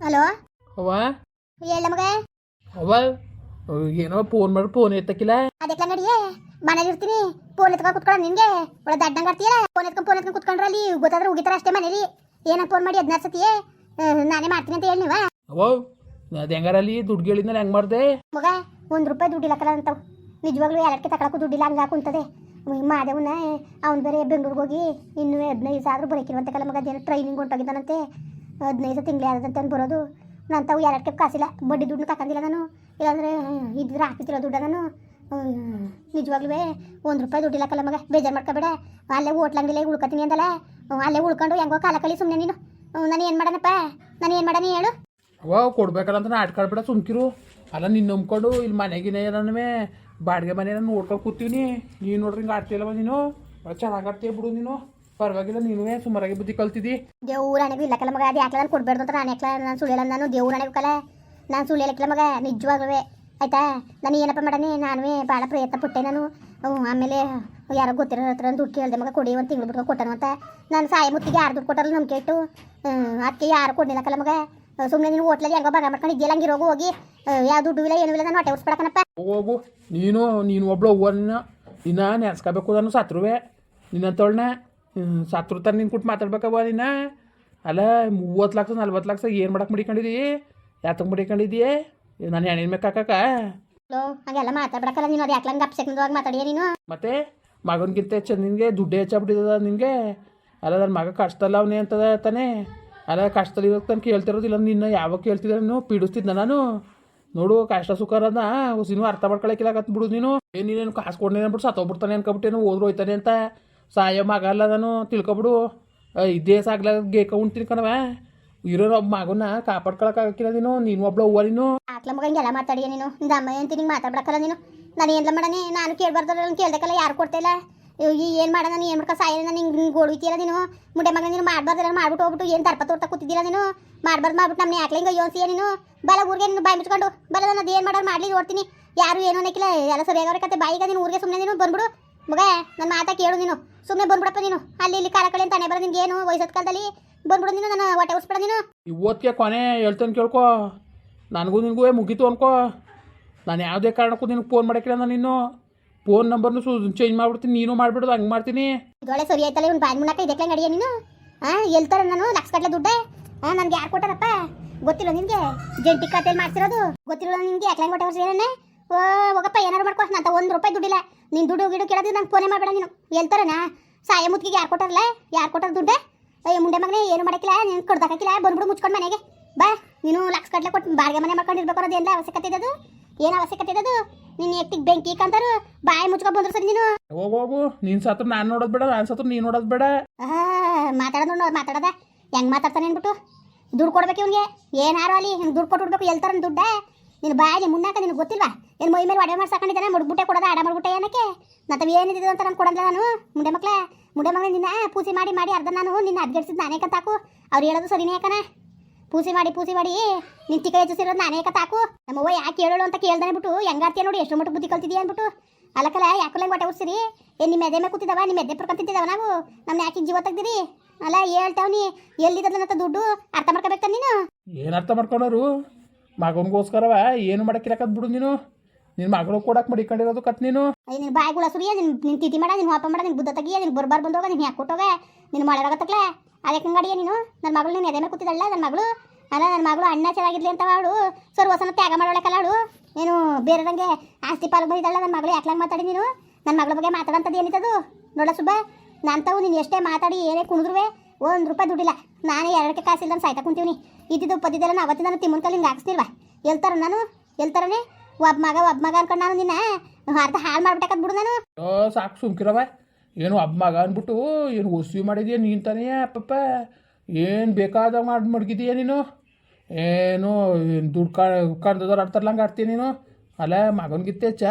Hello? ಅವ್ವ ಹೇಳ ಮಗ? ಅವ್ವ ಏನೋ ಫೋನ್ ಮಾಡಿ ಫೋನ್ ಎತ್ತಕ್ಕಿಲ್ಲ ಅದಕ್ಕೆ ನಡಿಯೇ ಮನೇಲಿ ಇರ್ತೀನಿ ಫೋನ್ ಎತ್ಕೊಂಡು ಕುತ್ಕೊಳ್ಳ ನಿನ್ಗೆ ಒಳ್ಳೆ ದಡ್ಡಂಗ್ ಆಡ್ತೀಯಲ್ಲ? ಫೋನ್ ಎತ್ಕೊಂಡು ಫೋನ್ ಎತ್ಕೊಂಡು ಕುತ್ಕೊಂಡ್ರೆ ಅಲ್ಲಿ ಗೊತ್ತಾದ್ರೆ ಉಗಿತಾರ ಅಷ್ಟೇ ಮನೇಲಿ. ಏನೋ ಫೋನ್ ಮಾಡಿ ಹದಿನಾರು ಸತಿಯೇ? ನಾನೇ ಮಾಡ್ತೀನಿ ಅಂತ ಹೇಳಿ ನೀವ? ಅವ್ವ ಅದು ಹೆಂಗಾರಲ್ಲಿ ದುಡ್ಡು ಕೇಳಿದ್ಮೇಲೆ ಹೆಂಗೆ ಮಾಡಿದೆ? ಮಗ ಒಂದು ರೂಪಾಯಿ ದುಡ್ಡಿಲ್ಲಕ್ಕಲ್ಲ ಅಂತವ್. ನಿಜವಾಗ್ಲೂ ಎರಡಕ್ಕೆ ತಗೊಳಕ್ಕೂ ದುಡ್ಡಿಲ್ಲ ಹಂಗ ಕುಂತದೆ ಮಾದೇವನ ಅವ್ನು ಬೇರೆ ಬೆಂಗ್ಳೂರ್ಗೆ ಹೋಗಿ ಇನ್ನೂ ಹದಿನೈದು ಸಾವಿರ ಬರೋಕಿರುವಂತಕ್ಕಲ್ಲ ಮಗ ಅದೇನು ಟ್ರೈನಿಂಗ್ ಹೊಂಟೋಗಿದ್ದಾನಂತೆ ಹದಿನೈದು ತಿಂಗಳು ಆದಂತೆ ತಂದು ಬರೋದು. ನಾನು ತಾವು ಕೆಪ್ ಕಾಸಿಲ್ಲ. ಬಡ್ಡಿ ದುಡ್ಡು ತಗೊಂಡಿಲ್ಲ ನಾನು. ಇಲ್ಲಾಂದ್ರೆ ಇದ್ರೆ ಹಾಕಿತಿರೋ ದುಡ್ಡು ನಾನು. ನಿಜವಾಗ್ಲೂ ಒಂದು ರೂಪಾಯಿ ದುಡ್ಡಿಲ್ಲಕ್ಕಲ್ಲ ಮಗ. ಬೇಜಾರು ಮಾಡ್ಕೋಬೇಡ. ಅಲ್ಲೇ ಹೋಟ್ಲಂಗಿಲ್ಲ ಉಳ್ಕೊತೀನಿ ಅಂದಲ್ಲ. ಅಲ್ಲೇ ಉಳ್ಕೊಂಡು ಹೆಂಗೋ ಕಾಲ ಕಳಿ ಸುಮ್ಮನೆ ನೀನು. ನಾನು ಏನು ಮಾಡೋಣಪ್ಪ? ನಾನು ಏನು ಮಾಡೋಣ ಹೇಳು. ಓ ಕೊಡ್ಬೇಕಲ್ಲ ಅಂತ ಆಡ್ಕೊಳ್ಬೇಡ ಸುಮ್ಕಿರು. ಅಲ್ಲ ನಿನ್ನ ನಂಬ್ಕೊಂಡು ಇಲ್ಲಿ ಮನೆಗಿನ ಏನೇ ಬಾಡಿಗೆ ಮನೆ ನೋಡ್ಕೊಂಡು ಕೂತೀವಿ ನೀನು ನೋಡ್ರಿ ಹಿಂಗೆ ಆಡ್ತೀಯಲ್ಲವ ನೀನು? ಚೆನ್ನಾಗಿ ಆಡ್ತೀಯ ಬಿಡು ನೀನು? ಪರವಾಗಿಲ್ಲ ನೀನುವೇ ಸುಮಾರಾಗಿ ಬುದ್ಧಿ ಕಲ್ತಿದ್ದಿ ದೇವ್ರ ಇಲ್ಲ ಇಲ್ಲಕ್ಕಲ್ಲ ಮಗ ಅದು ಯಾಕೆ ನಾನು ಕೊಡ್ಬೇಡ್ದು ಅಂತ ನಾನು ಯಾಕೆ ನಾನು ಸುಳಿಯಲ್ಲ ನಾನು ದೇವ್ರ ಹಣೆಬೇಕಲ್ಲ ನಾನು ಸುಳಿಯಲ್ಲ ಮಗ ನಿಜವಾಗ್ಲೂ ಆಯ್ತಾ? ನಾನು ಏನಪ್ಪ ಮಾಡನಿ ನಾನುವೇ ಭಾಳ ಪ್ರಯತ್ನ ಪಟ್ಟೆ ನಾನು. ಆಮೇಲೆ ಯಾರೋ ಗೊತ್ತಿರೋ ಹತ್ರ ದುಡ್ಡು ಕೇಳಿದೆ ಮಗ ಕೊಡಿ ಒಂದು ತಿಂಗಳು ಬಿಟ್ಕೊಂಡು ಕೊಟ್ಟನು ಅಂತ. ನಾನು ಸಾಯ ಮುತ್ತಿಗೆ ಯಾರು ದುಡ್ಡು ಕೊಟ್ಟರು ನಮ್ಗೆ ಇಟ್ಟು ಅದಕ್ಕೆ ಯಾರು ಕೊಡ್ಲಿಲ್ಲ ಮಗ. ಸುಮ್ಮನೆ ನೀನು ಹೋಟ್ಲಲ್ಲಿ ಹೆಂಗೋ ಬಗ ಮಾಡ್ಕೊಂಡು ಇದೆಯಲ್ಲ ಹಂಗಿರೋಗು ಹೋಗಿ. ಯಾವ ದುಡ್ಡು ಇಲ್ಲ ಏನೂ ಇಲ್ಲ ನಾನು ಹೊಟ್ಟೆ ಉರ್ಸ್ಬಿಡಕನಪ್ಪ ಹೋಗು ನೀನು ನೀನು ಒಬ್ಳು ಅವ್ವ ನಿನ್ನ ನಿನ್ನ ನೆನ್ಸ್ಕೋಬೇಕು ನಾನು ಸತ್ರುವೆ ನಿನ್ನಂತವಳನ್ನ ಸತ್ರು ತರ ನಿನ್ ಕುಟ್ ಮಾತಾಡ್ಬೇಕವ್ವ ನೀನು? ಅಲ್ಲ ಮೂವತ್ತು ಲಕ್ಷ ನಲ್ವತ್ತು ಲಕ್ಷ ಏನು ಮಾಡಕ್ಕೆ ಮಡಿಕೊಂಡಿದ್ದೀ ಯಾತಕ್ಕೆ ಮಡಿಕೊಂಡಿದ್ದೀಯೇ ನಾನು ಹೆಣ್ಣಿನ ಮೇಲೆ ಕಾಕಕ್ಕ ಲೋ ಹಂಗೆಲ್ಲ ಮಾತಾಡ್ಬಿಡಕ್ಕಲ್ಲ ನೀನು ಅದು ಯಾಕೆ ಸೆಕೆಂಡ್ ಹೋಗಿ ಮಾತಾಡಿಯ ನೀನು? ಮತ್ತೆ ಮಗನಿಗಿಂತ ಹೆಚ್ಚು ನಿನಗೆ ದುಡ್ಡು ಹೆಚ್ಚಾಗ್ಬಿಟ್ಟಿದ ನಿನಗೆ? ಅಲ್ಲ ನನ್ನ ಮಗ ಕಷ್ಟಲ್ಲ ಅವನೇ ಅಂತದ ತಾನೆ? ಅಲ್ಲ ಕಷ್ಟದಲ್ಲಿ ತನಕ ತಾನು ಕೇಳ್ತಿರೋದಿಲ್ಲ ನಿನ್ನ ಯಾವಾಗ ಕೇಳ್ತಿದ್ದ ನೀನು? ಪೀಡಿಸ್ತಿದ್ದ ನಾನು? ನೋಡು ಕಷ್ಟ ಸುಖ ಅನ್ನೋದನ್ನ ನೀನು ಅರ್ಥ ಮಾಡ್ಕೊಳಕಿಲ್ಲ ಬಿಡು ನೀನು. ಏನು ನೀನೇನು ಕಾಸು ಕೊಡ್ನೇನು ಅಂದ್ಬಿಟ್ಟು ಸತ್ತೋಗ್ಬಿಡ್ತಾನೆ ಅನ್ಕೊಬಿಟ್ಟೇನು ಹೋದ್ರು ಹೋಯ್ತಾನೆ ಅಂತ. ಸಾಯೋ ಮಗಲ್ಲದನು ತಿಳ್ಕೊಬಿಡು. ಇದೇ ಗೇಕ ಉಣ್ತೀನಿ ಕಣವ ಇರೋ ಒಬ್ಬ ಮಗನ ಕಾಪಾಡ್ಕೊಳಕ್ಕಾಗಿಲ್ಲ ನೀನು ನೀನು ಒಬ್ಳು ಹೂವ ನೀನು. ಆಕ್ಲ ಮಗ ಹಿಂಗೆಲ್ಲ ಮಾತಾಡಿಯ ನೀನು? ನಿಂದ ಅಮ್ಮ ಅಂತ ನಿಂಗೆ ಮಾತಾಡ್ಬಿಡಕ್ಕಲ್ಲ ನೀನು? ನಾನು ಏನ್ಲ ಮಾಡನೆ ನಾನು ಕೇಳ್ಬಾರ್ದು ನಾನು ಕೇಳ್ದಕ್ಕಲ್ಲ ಯಾರು ಕೊಡ್ತಾಯಿಲ್ಲ ಈ ಏನು ಮಾಡ ನಾನು ಏನು ಮಾಡ್ಕೊ ಸಾಯ ನಾನು ಹಿಂಗೆ ಗೋಳುತ್ತೀಯಲ್ಲ ನೀನು? ಮುಂಡೆ ಮಗ ನೀನು ಮಾಡ್ಬಾರ್ದು ಮಾಡ್ಬಿಟ್ಟು ಹೋಗ್ಬಿಟ್ಟು ಏನು ತರ್ಪ ತೋರ್ತಾ ಕೂತಿದ್ದೀರ ನೀನು? ಮಾಡ್ಬಾರ್ದು ಮಾಡ್ಬಿಟ್ಟು ನಮ್ಮ ಯಾಕೆ ಹಿಂಗೆ ಯೋಸಿಯ ನೀನು? ಬಲ ಊರಿಗೆ ನೀನು ಬಾಯಿ ಮುಚ್ಕೊಂಡು, ಬಲ ನಾನು ಅದೇನು ಮಾಡೋದು ಮಾಡ್ಲಿ ನೋಡ್ತೀನಿ. ಯಾರು ಏನು ಅನ್ನಕ್ಕಿಲ್ಲ ಎಲ್ಲ ಸರಿಯಾಗವ್ರೆ ಕತೆ. ಬಾಯಿಗೆ ನೀನು ಊರಿಗೆ ಸುಮ್ಮನೆ ನೀನು ಬಂದ್ಬಿಡು. ಮಗ ನನ್ನ ಮಾತಾ ಕೇಳು ನೀನು. ಸುಮ್ಮನೆ ಬಂದ್ಬಿಡಪ್ಪ ನೀನು. ಅಲ್ಲಿ ಇಲ್ಲಿ ಕಾಲ ಕಳೆ ಅಂತ ಬರೋ ನಿನ್ಗೆ ಏನು? ವಯಸ್ಸದ ಕಾಲದಲ್ಲಿ ಬಂದ್ಬಿಡು ನೀನು ನನ್ನ ಹೊಟ್ಟೆ ಉಸ್ಬಿಡ ನೀನು. ಇವತ್ತಿಗೆ ಕೊನೆ ಹೇಳ್ತಾನೆ ಕೇಳ್ಕೊ. ನನಗೂ ನಿನಗೂ ಮುಗೀತು ಅನ್ಕೋ. ನಾನು ಯಾವುದೇ ಕಾರಣಕ್ಕೂ ನಿನಗೆ ಫೋನ್ ಮಾಡೋಕ್ಕಿಲ್ಲ ನಾನು ಇನ್ನು. ಫೋನ್ ನಂಬರ್ನು ಸು ಚೇಂಜ್ ಮಾಡ್ಬಿಡ್ತೀನಿ ನೀನು ಮಾಡಿಬಿಡೋದು ಹಂಗೆ ಮಾಡ್ತೀನಿ. ಇದೊಳೆ ಸರಿ ಆಯ್ತಲ್ಲ ಇವ್ನು ಬಾಯಿ ಮುನ್ನಕ ಇದಕ್ಕೆ ನಡಿಯ ನೀನು? ಹಾಂ ಎಲ್ತಾರ ನಾನು ಲಕ್ಷ ಗಟ್ಲೆ ದುಡ್ಡೆ? ಹಾಂ ನನಗೆ ಯಾರು ಕೊಟ್ಟಾರಪ್ಪ? ಗೊತ್ತಿಲ್ಲ ನಿನಗೆ? ಜಂಟಿ ಖಾತೆಯಲ್ಲಿ ಮಾಡ್ತಿರೋದು ಗೊತ್ತಿಲ್ಲ ನಿನಗೆ? ಯಾಕೆ ಏನೇ ಓ ಹೋಗಪ್ಪ ಏನಾರು ಮಾಡ್ಕೊ ನಂತ ಒಂದು ರೂಪಾಯಿ ದುಡ್ಡಿಲ್ಲ. ನೀನು ದುಡ್ಡು ಗಿಡು ಕೇಳೋದು ನಂಗೆ ಫೋನೇ ಮಾಡಬೇಡ ನೀನು. ಎಲ್ತಾರನ? ಸಾಯ ಮುತ್ತಿಗೆ ಯಾರು ಕೊಟ್ಟಾರಲ್ಲ ಯಾರು ಕೊಟ್ಟಾರ ದುಡ್ಡೆ? ಅಯ್ಯ ಮುಂಡೆ ಮಗನೇ ಏನು ಮಾಡಕ್ಕಿಲ್ಲ ನೀನು ಕೊಡ್ದಾಕಿಲ್ಲ ಬಂದ್ಬಿಡು ಮುಚ್ಕೊಂಡು ಮನೆಗೆ. ಬಾ ನೀನು ಲಕ್ಷ ಕಟ್ಲೆ ಕೊಟ್ಟು ಬಾಡಿಗೆ ಮನೆ ಮಾಡ್ಕೊಂಡಿರ್ಬೇಕು ಅನ್ನೋದು ಎಲ್ಲ ಅವಶ್ಯಕತೆ ಇದ್ದದು ಏನು ಅವಶ್ಯಕತೆ ಇದ್ದದು ನೀನು ಎತ್ತಿಗೆ ಬೆಂಕಿ ಕಂತಾರು ಬಾಯಿ ಮುಚ್ಕೊಂಡು ಬಂದ್ರು ಸರಿ ನೀನು. ಹೋಗು ಹೋಗು ನೀನು ಸತ್ರ ನಾನು ನೋಡೋದು ಬೇಡ ನಾನು ಸತ್ರ ನೀನು ನೋಡೋದು ಬೇಡ. ಮಾತಾಡೋದು ನೋಡಿ ಮಾತಾಡದ. ಹೆಂಗೆ ಮಾತಾಡ್ತಾನೆ ಅನ್ಬಿಟ್ಟು ದುಡ್ಡು ಕೊಡ್ಬೇಕು ಇವನಿಗೆ. ಏನಾರು ಅಲ್ಲಿ ಹಿಂಗೆ ದುಡ್ಡು ಕೊಟ್ಟು ಬಿಡ್ಬೇಕು ಎಲ್ತಾರ ದುಡ್ಡ? ನಿನ್ನ ಬಾಯಿಗೆ ಮುನ್ನಾಕ ನಿನಗೆ ಗೊತ್ತಿಲ್ವಾ? ಏನು ಮೈ ಮೇಲೆ ಒಡೆ ಮಾಡಿ ಸಾಕೊಂಡಿದ್ದಾನೆ ಮುಡ್ಬಿಟ್ಟೆ ಕೊಡೋದ? ಆಡ ಮಾಡ್ಬಿಟ್ಟೆ ಏನಕ್ಕೆ? ನತ್ತವ ಏನಿದ್ದು ಅಂತ ನಾನು ಕೊಡಲ್ಲ ನಾನು. ಮುಂಡೆ ಮಕ್ಕಳೇ ಮುಂಡೆ ಮಗಳೇ ನಿನ್ನ ಪೂಸಿ ಮಾಡಿ ಮಾಡಿ ಅರ್ಧ ನಾನು ನಿನ್ನ ಅದ್ಗೆಡ್ಸಿದ್ ನಾನೇ ಕತ್ತಾಕು ಅವ್ರು ಹೇಳೋದು ಸರಿನೇ ಯಾಕನ ಪೂಸಿ ಮಾಡಿ ಪೂಸಿ ಮಾಡಿ ನಿನ್ ತಿಕ್ಕ ಹೆಚ್ಚಿಸಿರೋದು ನಾನೇ ಕತ್ತಾಕು ನಮ್ಮವ್ವ ಯಾಕೆ ಹೇಳೋಳು ಅಂತ ಕೇಳ್ದಾನೆ ಬಿಟ್ಟು ಹೆಂಗಾರ್ತೀಯ ನೋಡಿ, ಎಷ್ಟು ಮಟ್ಟ ಬುದ್ಧಿ ಕಲ್ತಿದ್ದೀಯ ಅಂದ್ಬಿಟ್ಟು ಅಲ್ಲಕಲ್ಲ ಯಾಕಲ್ಲ ಹೊಟ್ಟೆ ಉರ್ಸಿರಿ ಏ ನಿಮ್ಮ ಎದೆ ಮೇಲೆ ಕೂತಿದ್ದಾವ ನಿಮ್ಮ ಎದೆ ಪರ್ಕೊಂತಿದ್ದಾವ ನಾವು? ನಮ್ಮ ಯಾಕೆ ಜೀವ ತೆಗ್ದಿರಿ ಅಲ್ಲ, ಹೇಳ್ತಾವ್ನಿ ಎಲ್ಲಿದ್ದದ ದುಡ್ಡು? ಅರ್ಥ ಮಾಡ್ಕೋಬೇಕು ನೀನು? ಏನು ಅರ್ಥ ಮಾಡ್ಕೊಂಡವ್ರು ಮಗನಿಗೋಸ್ಕರವ ಏನು ಮಾಡಕ್ಕಿರಕತ್ ಬಿಡು ನೀನು. ನಿನ್ನ ಮಗಳು ಕೊಡಕ್ಕೆ ಮಡಿಕೊಂಡಿರೋದು ಕತ್ ನೀನು. ನಿನ್ನ ಬಾಯಿಗಳ ಸುರಿಯ ನಿನ್ ನಿನ್ ತಿತಿ ಮಾಡ, ನಿನ್ ವಾಪ ಮಾಡ, ನಿನ್ ಬುದ್ಧ ತೆಗಿಯ ನಿನ್ ಬರ್ಬಾರ್ ಬಂದೋಗ, ನಿನ್ ಯಾಕೆ ಕೊಟ್ಟೋಗ ನಿನ್ನ ಮೊಳಗಾಗತ್ತಕ್ಲ ಅದಕ್ಕೆ ಅಂಗಡಿಯ ನೀನು? ನನ್ನ ಮಗಳು ನೀನು ಎದೆ ಮೇಲೆ ಕೂತಿದ್ದಲ್ಲ ನನ್ನ ಮಗಳು? ಅಲ್ಲ ನನ್ನ ಮಗಳು ಅಣ್ಣ ಚೆನ್ನಾಗಿರ್ಲಿ ಅಂತ ಅವಳು. ಹೊಸನ ತ್ಯಾಗ ಮಾಡೋಳಕಲ್ಲ ಅವಳು. ಏನು ಬೇರೆದಂಗೆ ಆಸ್ತಿ ಪಾಲು ಬಂದಿದ್ದಲ್ಲ ನನ್ನ ಮಗಳು ಯಾಕ್ಲಂಗೆ ಮಾತಾಡಿ ನೀನು? ನನ್ನ ಮಗಳ ಬಗ್ಗೆ ಮಾತಾಡಂಥದ್ದು ಏನಿತ್ತದು? ನೋಡ ಸುಬ್ಬ, ನಾನು ತಾವು ನೀನು ಎಷ್ಟೇ ಮಾತಾಡಿ ಏನೇ ಕುಣಿದ್ರುವೆ ಒಂದು ರೂಪಾಯಿ ದುಡ್ಡಿಲ್ಲ. ನಾನೇ ಎರಡಕ್ಕೆ ಕಾಸಿಲ್ಲ ಸಾಯ್ತಾ ಕುಂತೀವಿ ಇದ್ದಿದ್ದು ಪದ್ದಿದ್ದೆಲ್ಲ ನಾ ಅವತ್ತಿನ ತಿಮ್ಮನ ಕಲ್ಲಿ ಹಿಂಗೆ ಹಾಕ್ಸ್ತಿಲ್ವಾ? ಎಲ್ತಾರ ನಾನು? ಎಲ್ತಾರನೇ? ಒಬ್ಬ ಮಗ ಒಬ್ಬ ಮಗ ಅನ್ಕೊಂಡು ನಾನು ನಿನ್ನ? ಅರ್ಧ ಹಾಳು ಮಾಡ್ಬಿಟ್ಟಕ್ಕದ್ ಬಿಡು ನಾನು. ಸಾಕು ಸುಮ್ಕಿರವ ಏನು ಒಬ್ಬ ಮಗ ಅಂದ್ಬಿಟ್ಟು ಏನು ಒಸಿ ಮಾಡಿದ್ಯಾ ನೀನು ತಾನೇ? ಅಪ್ಪಪ್ಪ. ಏನು ಬೇಕಾದ ಮಾಡಿ ಮಡ್ಗಿದೀಯ ನೀನು? ಏನು ದುಡ್ಡು ಕಾ ಕಂದದವ್ರು ಆಡ್ತಾರಲ್ಲ ಹಂಗೆ ಆಡ್ತೀಯ ನೀನು? ಅಲ್ಲ, ಮಗನಿಗಿತ್ತೆ ಚ.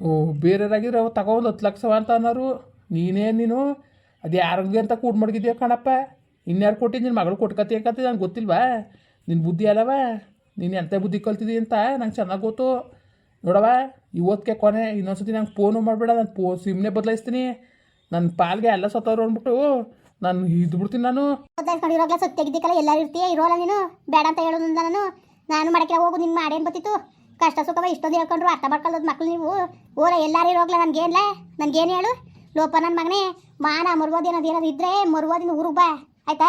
ಅವ್ರು ತಗೊಂಡು ಹತ್ತು ಲಕ್ಷವ ಅಂತ ಅನ್ನೋರು. ನೀನೇ ನೀನು? ಅದು ಯಾರಿಗೆ ಅಂತ ಕೂಡ್ ಮಡಗಿದ್ಯಾ ಕಣಪ್ಪ? ಇನ್ಯಾರು ಕೊಟ್ಟಿದ್ದು ನಿನ್ನ ಮಗಳು ಕೊಟ್ಕತಿ ಅಂತ ನಂಗೆ ಗೊತ್ತಿಲ್ವಾ? ನಿನ್ನ ಬುದ್ಧಿ ಅಲ್ಲವ? ನೀನು ಎಂಥ ಬುದ್ಧಿ ಕಲ್ತಿದ್ದಿ ಅಂತ ನಂಗೆ ಚೆನ್ನಾಗಿ ಗೊತ್ತು. ನೋಡವ ಇವತ್ತಿಗೆ ಕೊನೆ, ಇನ್ನೊಂದ್ಸತಿ ನಂಗೆ ಫೋನು ಮಾಡಬೇಡ, ನಾನು ಫೋ ಸಿಮ್ನೆ ಬದಲಾಯಿಸ್ತೀನಿ. ನನ್ನ ಪಾಲ್ಗೆ ಎಲ್ಲ ಸತ್ತವ್ರು ಅಂದ್ಬಿಟ್ಟು ನಾನು ಇದು ಬಿಡ್ತೀನಿ ನಾನು. ಸತ್ತ ತೆಗಿದಿಕ್ಕಲ್ಲ ಎಲ್ಲರೂ ಇರ್ತೀಯ? ಇರೋಲ್ಲ ನೀನು? ಬೇಡ ಅಂತ ಹೇಳೋದು ನಾನು. ನಾನು ಮಾಡಕ್ಕೆ ಹೋಗು ನಿನ್ನ ಮಾಡೇನು ಬತ್ತಿತ್ತು ಕಷ್ಟ ಸುಖವ ಇಷ್ಟೊಂದು ಹೇಳ್ಕೊಂಡ್ರು ಅರ್ಥ ಮಾಡ್ಕೊಳ್ಳೋದು ಮಕ್ಳು ನೀವು. ಓರ ಎಲ್ಲರೂ ಇರೋಗ್ಲ ನನ್ಗೇನ್ಲ? ನನ್ಗೇನು ಹೇಳು? ಲೋಪ ನನ್ನ ಮಗನೇ. ಮಾನ ಮರುಗೋದಿ ಅನ್ನೋದು ಏನಾದ್ರು ಇದ್ರೆ ಮರುಗೋದಿನ ಊರಿಗೆ ಬಾ. ಆಯ್ತಾ?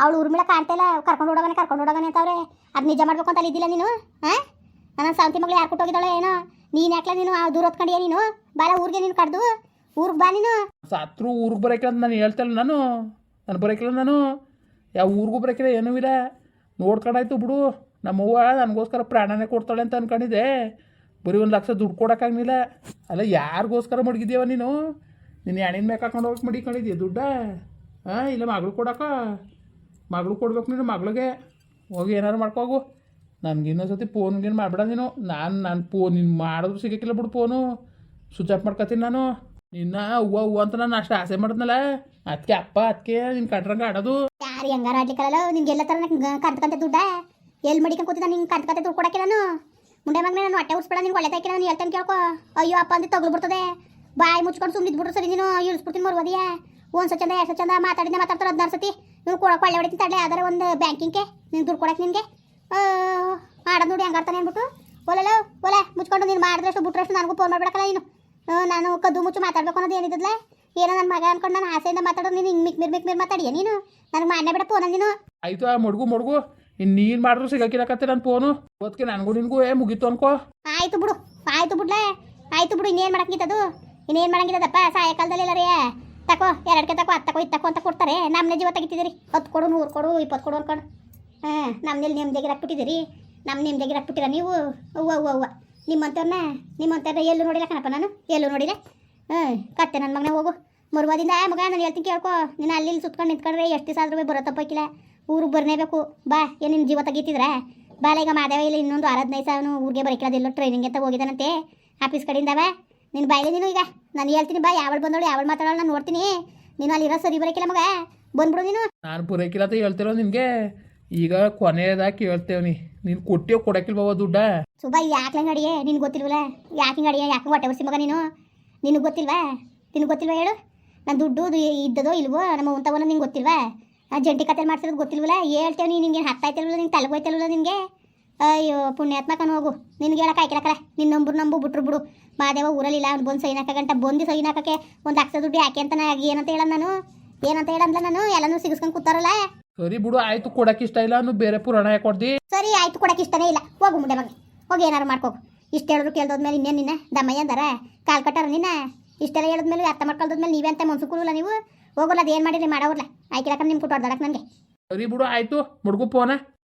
ಅವಳು ಊರ್ಮಿಳ ಕಾಣ್ತಿಲ್ಲ ಕರ್ಕೊಂಡು ಹೋಗೋಣ ಕರ್ಕೊಂಡು ಹೋಗೋಣ ಅಂತವ್ರೆ. ಅದು ನಿಜ ಮಾಡ್ಬೇಕು ಅಂತ ಅಲ್ಲಿದ್ದಿಲ್ಲ ನೀನು? ಹಾಂ ನನ್ನ ಸಾವಂತಿ ಮಗಳು ಯಾರು ಕೊಟ್ಟೋಗಿದ್ದಾಳೆ ಏನೋ? ನೀನು ಯಾಕ್ಲ ನೀನು ಆ ದೂರ ಹೊತ್ಕೊಂಡಿಯ ನೀನು? ಬಾಲ ಊರಿಗೆ ನೀನು ಕಡ್ದು ಊರಿಗೆ ಬಾ ನೀನು. ಸತ್ರು ಊರಿಗೆ ಬರೋಕಿಲ್ಲ ಅಂತ ನಾನು ಹೇಳ್ತಲ್ಲ ನಾನು? ನಾನು ಬರೋಕಿಲ್ಲ ನಾನು? ಯಾವ ಊರಿಗೂ ಬರೋಕಿಲ್ಲ ಏನೂ ಇಲ್ಲ. ನೋಡ್ಕೊಂಡಾಯ್ತು ಬಿಡು. ನಮ್ಮವ್ವ ನನಗೋಸ್ಕರ ಪ್ರಾಣನೇ ಕೊಡ್ತಾಳೆ ಅಂತ ಅನ್ಕೊಂಡಿದ್ದೆ. ಬರೀ ಒಂದು ಲಕ್ಷ ದುಡ್ಡು ಕೊಡೋಕ್ಕಾಗಲಿಲ್ಲ. ಅಲ್ಲ, ಯಾರಿಗೋಸ್ಕರ ಮಡಗಿದ್ಯವ ನೀನು? ನೀನು ಎಣ್ಣಿನ ಮ್ಯಾಕೆ ಹಾಕೊಂಡು ಹೋಗಕ್ಕೆ ಮಡಿಕೊಂಡಿದ್ದೀಯ ದುಡ್ಡ? ಹಾಂ ಇಲ್ಲ ಮಗಳು ಕೊಡಕ್ಕ? ಮಗಳು ಕೊಡ್ಬೇಕು ನೀನು ಮಗಳಿಗೆ. ಹೋಗಿ, ಏನಾರು ಮಾಡ್ಕೋಗು ನನಗೆ ಇನ್ನೊಂದ್ಸತಿ ಫೋನ್ ಗೀನ್ ಮಾಡ್ಬೇಡ ನೀನು. ನಾನು ನಾನು ಫೋನ್ ನೀನು ಮಾಡಿದ್ರು ಸಿಗೋಕ್ಕಿಲ್ಲ ಬಿಡು ಫೋನು ಸ್ವಿಚ್ ಆಫ್ ಮಾಡ್ಕೊತೀನಿ ನಾನು. ನಿನ್ನ ಹೂವು ಹೂವು ಅಂತ ನಾನು ಅಷ್ಟು ಆಸೆ ಮಾಡಿದ್ನಲ್ಲ. ಅದಕ್ಕೆ ಅಪ್ಪ ಅದಕ್ಕೆ ನಿನ್ನ ಕಟ್ರಂಗೆ ಆಡೋದು. ಯಾರು ಹೆಂಗಾರ ಆಡ್ಲಿಕ್ಕಲ್ಲ ನಿನ್ಗೆಲ್ಲ ಥರ ಕಟ್ಕೊಂತ ದುಡ್ಡ? ಎಲ್ಲಿ ಮಡಿಕೊಂಡು ಕೂತಿದ್ದ ನಿಂಗೆ ಕಟ್ಕಂತ ದುಡ್ಡು ಕೊಡಕ್ಕೆ ನಾನು? ಮುಂಡೆ ಮಗನೇ ನಾನು ಹೊಟ್ಟೆ ಉಡ್ಸ್ಬೇಡ ನಿನ್ಗೆ ಒಳ್ಳೆ ತಾಯ್ಕೆ ನಾನು ಹೇಳ್ತೇನೆ ಕೇಳ್ಕೊ. ಅಯ್ಯೋ, ಅಪ್ಪ ಅಂತ ತಗೊಳ್ಬಿಡ್ತದೆ ಬಿಡ್ತದೆ. ಬಾಯಿ ಮುಚ್ಕೊಂಡು ಸುಮ್ಮನೆ ಬಿಡ್ರಿ ಸರಿ ನೀನು. ಇಳಿಸ್ಬಿಡ್ತೀನಿ ಮರುವದಿಯ ಒಂದು ಸಚಂದ ಎರಡು ಸಚಂದ ಮಾತಾಡಿದ್ದೆ ಮಾತಾಡ್ತಾರೆ ಹದಿನಾರು ಸತಿ. ನೀವು ಕೊಡಕ್ಕೆ ಒಳ್ಳೆ ಹೊಡಿತೀನಿ ತಡಲೆ. ಯಾವ್ದಾರ ಒಂದು ಬ್ಯಾಂಕಿಂಗ್ಗೆ ನೀನು ದುಡ್ಡು ಕೊಡಕ್ಕೆ ನಿನಗೆ. ಮಾಡೋದು ನೋಡಿ ಹೆಂಗಾರ್ತಾನೆ ಅಂದ್ಬಿಟ್ಟು. ಒಲೆಲ್ಲ ಒಲೆ ಮುಚ್ಕೊಂಡು ನೀನು ಮಾಡಿದ್ರಷ್ಟು ಬಿಟ್ರಷ್ಟು ನನಗೂ ಫೋನ್ ಮಾಡ್ಬೇಕಲ್ಲ ನೀನು. ನಾನು ಕದ್ದು ಮುಚ್ಚು ಮಾತಾಡ್ಬೇಕು ಅನ್ನೋದು ಏನಿದ್ದಲ್ಲ ಏನೋ ನನ್ನ ಮಗ ಅನ್ಕೊಂಡು ನಾನು ಆಸೆಯಿಂದ ಮಾತಾಡೋದು ನೀನು ಹಿಂಗೆ ಮಿಕ್ ಮಿರ್ ಮಿಕ್ ಮಿರ್ ಮಾತಾಡಿಯ ನೀನು? ನನಗೆ ಮಾಡೇ ಬಿಡ ಫೋನ್ ನೀನು. ಆಯ್ತು ಆ ಮಡ್ಗು ಮಡ್ಗು. ನೀನು ಮಾಡಿದ್ರು ಸಿಗಕ್ಕಿರಕತ್ತೆ ನನ್ನ ಫೋನು ಓದ್ಕೆ ನನಗೂ ನಿನಗೂ ಏ ಮುಗೀತು ಅನ್ಕೋ. ಆಯ್ತು ಬಿಡು ಆಯ್ತು ಬಿಡ್ಲೆ. ಆಯ್ತು ಬಿಡು ಇನ್ನೇನು ಮಾಡಂಗಿತ್ತದು ಇನ್ನೇನು ಮಾಡಂಗಿಲ್ಲದಪ್ಪ ಸಾಯಂಕಾಲದಲ್ಲಿ ರೀ ತಕೋ ಎರಡಕ್ಕೆ ತಕೋ ಹತ್ತು ತಕೋ ಇತ್ತಕೋ ತಕೋ ಅಂತ ಕೊಡ್ತಾರೆ. ನಮ್ಮನೆ ಜೀವ ತೆಗಿತಿದ್ದೀರಿ. ಹತ್ತು ಕೊಡು, ನೂರು ಕೊಡು, ಇಪ್ಪತ್ತು ಕೊಡು ಅನ್ಕೊಂಡು. ಹಾಂ ನಮ್ಮನೇಲಿ ನೆಮ್ಮದಿಗೆ ಹಾಕ್ಬಿಟ್ಟಿದ್ದೀರಿ ನಮ್ಮ ನೆಮ್ಮದಿಗೆ ಹಾಕ್ಬಿಟ್ಟಿರ ನೀವು? ಅವ್ವ ಅವ್ವ ಅವ್ವ. ನಿಮ್ಮಂಥವ್ರನ್ನ ನಿಮ್ಮಂಥವ್ರನ್ನ ಎಲ್ಲೂ ನೋಡಿಲ್ಲ ಕಣಪ್ಪ ನಾನು. ಎಲ್ಲೂ ನೋಡಿದೆ ಹಾಂ, ಕತ್ತೆ ನನ್ನ ಮಗನ ಹೋಗು. ಮರುವಾದಿಂದ ಮಗ ನಾನು ಹೇಳ್ತೀನಿ ಕೇಳ್ಕೊ. ನೀನು ಅಲ್ಲಿ ಸುತ್ಕೊಂಡು ನಿಂತ್ಕೊಂಡ್ರೆ ಎಷ್ಟು ದಿವಸ ಆದ್ರೂ ಬರೋ ತಪ್ಪಕ್ಕಿಲ್ಲ ಊರಿಗೆ ಬರನೇಬೇಕು. ಬಾ, ಏನು ನಿನ್ನ ಜೀವ ತೆಗಿತಿದ್ರೆ? ಬಾಲ ಈಗ ಮಾದೇವ ಇಲ್ಲ, ಇನ್ನೊಂದು ಆರಾಧನೆ ಹದಿನೈದು ಊರಿಗೆ ಊರಿಗೆ ಬರಕಿಲ್ಲದಿಲ್ಲ ಟ್ರೈನಿಂಗ್ ಅಂತ ಹೋಗಿದ್ದಾನಂತೆ ಆಫೀಸ್ ಕಡೆಯಿಂದ ನೀನು ಬಾಯಿಲೆ ನೀನು ಈಗ. ನಾನು ಹೇಳ್ತೀನಿ ಬಾ ಯಾವಳು ಬಂದೋಳು ಯಾವಳು ಮಾತಾಡೋಳು ನಾನು ನೋಡ್ತೀನಿ. ನೀನು ಅಲ್ಲಿ ಇರೋ ಸರಿ ಬರೋಕಿಲ್ಲ ಮಗ. ಬಂದ್ಬಿಡು ನೀನು. ನಾನು ಪೂರೈಕಿಲ್ಲ ಅಂತ ಹೇಳ್ತಿರೋ ನಿನಗೆ? ಈಗ ಕೊನೆಯದಾಗಿ ಕೇಳ್ತೇವೆ ನೀನು ಕೊಟ್ಟಿಯೋ ಕೊಡೋಕ್ಕಿಲ್ವವ ದುಡ್ಡ? ಸುಬಾ ಯಾಕೆ ಹಂಗೆ ಅಡಿಗೆ? ನಿನ್ಗೆ ಗೊತ್ತಿಲ್ವಲ್ಲ? ಯಾಕೆ ಹಿಂಗೆ ಅಡಿಗೆ? ಯಾಕೆ ಹೊಟ್ಟೆ ಬರ್ಸಿ ಮಗ ನೀನು? ನಿನಗೆ ಗೊತ್ತಿಲ್ವಾ? ನಿನಗೆ ಗೊತ್ತಿಲ್ವಾ ಹೇಳು? ನಾನು ದುಡ್ಡು ಇದ್ದದೋ ಇಲ್ವೋ ನಮ್ಮ ಉಂತವನ್ನ ನಿಂಗೆ ಗೊತ್ತಿಲ್ವಾ? ಜಂಟಿ ಕತೆ ಮಾಡ್ಸೋದು ಗೊತ್ತಿಲ್ವಲ್ಲ? ಹೇಳ್ತೇವೆ ನೀನು ನಿಂಗೆ ಹತ್ತಾಯ್ತಿಲ್ವಲ್ಲ ನಿಂಗೆ ತಲೆಗೋಯ್ತಲ್ವಲ್ಲ ನಿನಗೆ ಅಯ್ಯೋ ಪುಣ್ಯಾತ್ಮಕನ ಹೋಗು ನಿನ್ಗೆ ಹೇಳಕ್ಕೆ ಆಯ್ಕಿಲ್ಲಕಲ್ಲ ನಿನ್ನ ನಂಬರು ನಂಬು ಬಿಟ್ರು ಬಿಡು. ಮಾದೇವ ಊರಲ್ಲಿಲ್ಲ ಅವ್ನು ಬಂದು ಸೈನ್ ಹಾಕಂಟ ಬಂದು ಸೈನ್ ಹಾಕಕ್ಕೆ ಒಂದು ಲಕ್ಷ ದುಡ್ಡು ಯಾಕೆ ಅಂತ ನಾ ಏನಂತ ಹೇಳ ನಾನು? ಏನಂತ ಹೇಳಂದ್ಲ ನಾನು? ಎಲ್ಲನೂ ಸಿಗಿಸ್ಕೊಂಡು ಕೂತಾರಲ್ಲ? ಸರಿ ಬಿಡು ಆಯ್ತು ಕೊಡಕ್ಕೆ ಇಷ್ಟ ಇಲ್ಲ ಅನ್ನು ಬೇರೆ ಪುರಾಣ ಕೊಡ್ದಿ ಸರಿ ಆಯ್ತು ಕೊಡಕ್ಕೆ ಇಷ್ಟನೇ ಇಲ್ಲ. ಹೋಗು ಮುಂದೆ ಮಗ ಹೋಗಿ ಏನಾರು ಮಾಡ್ಕೋಗು. ಇಷ್ಟು ಹೇಳಿದ್ರು ಕೇಳ್ದೋದ್ಮೇಲೆ ಇನ್ನೇನು ನಿನ್ನ? ದಮ್ಮಯ್ಯ ಅಂದಾರ? ಕಾಲ್ ಕಟ್ಟಾರ ನಿನ್ನ? ಇಷ್ಟೆಲ್ಲ ಹೇಳಿದ್ಮೇಲೆ ಅರ್ಥ ಮಾಡ್ಕೊಳ್ದೋದ್ಮೇಲೆ ನೀವೇ ಅಂತ ಮನ್ಸು ಕೂರಲ್ಲ ನೀವು? ಹೋಗೋಲ್ಲ ಅದೇನ್ ಏನು ಮಾಡಿರಿ ಮಾಡೋರ್ಲ ಆಯ್ಕೆ ನಿಮ್ಮ ಕೊಟ್ಟು ಹೊಡ್ದಾಡಕ್ಕೆ ನನಗೆ. ಸರಿ ಬಿಡು ಆಯ್ತು. ಮುಡ್ಗು ಫೋನ.